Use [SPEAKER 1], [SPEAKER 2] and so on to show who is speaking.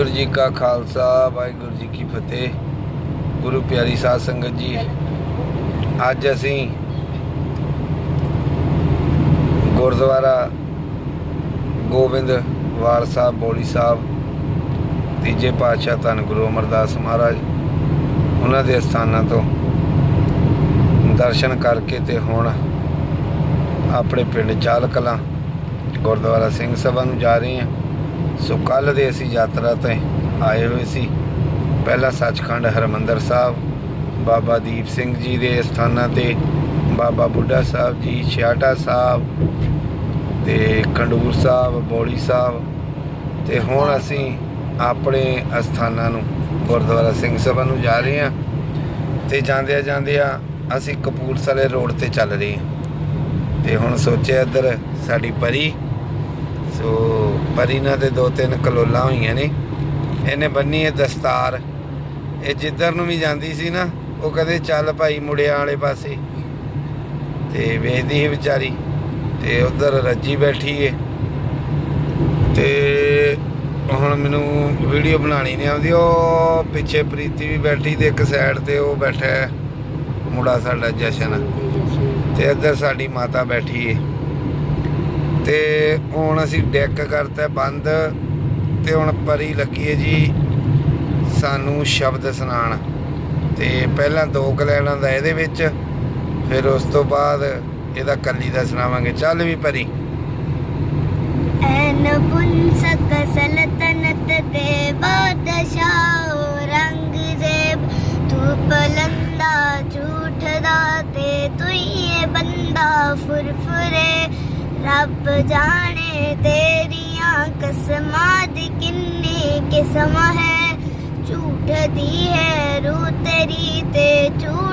[SPEAKER 1] ਗੁਰੂ ਜੀ ਕਾ ਖਾਲਸਾ, ਵਾਹਿਗੁਰੂ ਜੀ ਕੀ ਫਤਿਹ। ਗੁਰੂ ਪਿਆਰੀ ਸਾਧ ਸੰਗਤ ਜੀ, ਅੱਜ ਅਸੀਂ ਗੁਰਦੁਆਰਾ ਗੋਬਿੰਦ ਵਾਲ ਸਾਹਿਬ, ਬੋਲੀ ਸਾਹਿਬ, ਤੀਜੇ ਪਾਤਸ਼ਾਹ ਧੰਨ ਗੁਰੂ ਅਮਰਦਾਸ ਮਹਾਰਾਜ, ਉਹਨਾਂ ਦੇ ਸਥਾਨਾਂ ਤੋਂ ਦਰਸ਼ਨ ਕਰਕੇ ਤੇ ਹੁਣ ਆਪਣੇ ਪਿੰਡ ਚਾਲ ਕਲਾਂ ਗੁਰਦੁਆਰਾ ਸਿੰਘ ਸਭਾ ਨੂੰ ਜਾ ਰਹੇ ਹਾਂ। ਸੋ ਕੱਲ ਦੇ ਅਸੀਂ ਯਾਤਰਾ ਤੇ ਆਏ ਹੋਏ ਸੀ। ਪਹਿਲਾਂ ਸੱਚਖੰਡ ਹਰਮੰਦਰ ਸਾਹਿਬ, ਬਾਬਾ ਦੀਪ ਸਿੰਘ ਜੀ ਦੇ ਸਥਾਨਾਂ ਤੇ, ਬਾਬਾ ਬੁੱਢਾ ਸਾਹਿਬ ਜੀ, ਛਿਆਟਾ ਸਾਹਿਬ ਤੇ ਖੰਡੂਰ ਸਾਹਿਬ, ਬੋਲੀ ਸਾਹਿਬ ਤੇ ਹੁਣ ਅਸੀਂ ਆਪਣੇ ਅਸਥਾਨਾਂ ਨੂੰ, ਗੁਰਦੁਆਰਾ ਸਿੰਘ ਸਭਾ ਨੂੰ ਜਾ ਰਹੇ ਹਾਂ ਤੇ ਜਾਂਦਿਆਂ ਜਾਂਦਿਆਂ ਅਸੀਂ ਕਪੂਰਥਲੇ ਰੋਡ ਤੇ ਚੱਲ ਰਹੇ ਹਾਂ। ਤੇ ਹੁਣ ਸੋਚਿਆ ਇੱਧਰ ਸਾਡੀ ਪਰੀ ਸੋ, ਪਰੀ ਨਾਲ ਤੇ ਦੋ ਤਿੰਨ ਕਲੋਲਾਂ ਹੋਈਆਂ ਨੇ। ਇਹਨੇ ਬੰਨੀ ਹੈ ਦਸਤਾਰ। ਇਹ ਜਿੱਧਰ ਨੂੰ ਵੀ ਜਾਂਦੀ ਸੀ ਨਾ, ਉਹ ਕਦੇ ਚੱਲ ਭਾਈ ਮੁੜਿਆਂ ਵਾਲੇ ਪਾਸੇ। ਤੇ ਵੇਖਦੀ ਸੀ ਵਿਚਾਰੀ, ਤੇ ਉਧਰ ਰੱਜੀ ਬੈਠੀ ਏ। ਤੇ ਹੁਣ ਮੈਨੂੰ ਵੀਡੀਓ ਬਣਾਣੀ ਨਹੀਂ ਆਉਂਦੀ ਉਹ ਪਿੱਛੇ ਪ੍ਰੀਤੀ ਵੀ ਬੈਠੀ ਤੇ ਇੱਕ ਸਾਈਡ ਤੇ ਉਹ ਬੈਠਾ ਹੈ। ਮੁੰਡਾ ਸਾਡਾ ਜਸ਼ਨ। ਤੇ ਇੱਧਰ ਸਾਡੀ ਮਾਤਾ ਬੈਠੀ ਏ। ਤੇ ਹੁਣ ਅਸੀਂ ਡੈਕ ਕਰਤਾ ਬੰਦ ਤੇ ਹੁਣ ਪਰੀ ਲੱਗੀ ਏ ਜੀ ਸਾਨੂੰ ਸ਼ਬਦ ਸੁਣਾਉਣ। ਤੇ ਪਹਿਲਾਂ ਦੋ ਕਲੈਣਾ ਦਾ ਇਹਦੇ ਵਿੱਚ, ਫਿਰ ਉਸ ਤੋਂ ਬਾਅਦ ਇਹਦਾ ਕੱਲੀ ਦਾ ਸੁਣਾਵਾਂਗੇ। ਚੱਲ ਵੀ ਪਰੀ।
[SPEAKER 2] ਐਨ ਪੁੰਸਕ ਸਲਤਨਤ ਦੇ ਬਾਦਸ਼ਾਹ ਰੰਗਜ਼ੇਬ ਧੂਪ ਲੰਦਾ, ਝੂਠ ਦਾ ਤੇ ਤੁਈਏ ਬੰਦਾ ਫੁਰਫੁਰੇ। ਰੱਬ ਜਾਣੇ ਤੇਰੀਆਂ ਕਸਮਾਂ ਦੀ ਕਿੰਨੀ ਕਿਸਮ ਹੈ। ਝੂਠ ਦੀ ਹੈ ਰੂ ਤੇਰੀ ਤੇ ਝੂਠ